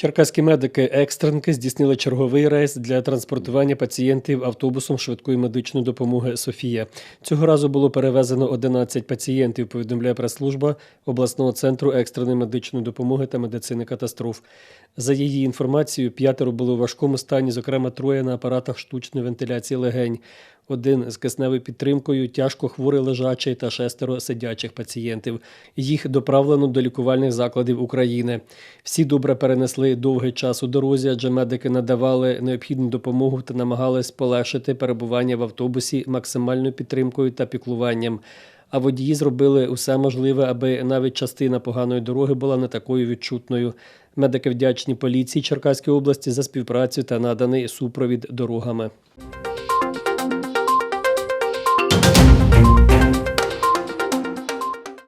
Черкаські медики екстренки здійснили черговий рейс для транспортування пацієнтів автобусом швидкої медичної допомоги Софія. Цього разу було перевезено 11 пацієнтів. Повідомляє прес-служба обласного центру екстреної медичної допомоги та медицини катастроф. За її інформацією, п'ятеро були у важкому стані, зокрема троє на апаратах штучної вентиляції легень. Один з кисневою підтримкою, тяжко хворий лежачий та шестеро сидячих пацієнтів. Їх доправлено до лікувальних закладів України. Всі добре перенесли довгий час у дорозі, адже медики надавали необхідну допомогу та намагались полегшити перебування в автобусі максимальною підтримкою та піклуванням. А водії зробили усе можливе, аби навіть частина поганої дороги була не такою відчутною. Медики вдячні поліції Черкаської області за співпрацю та наданий супровід дорогами.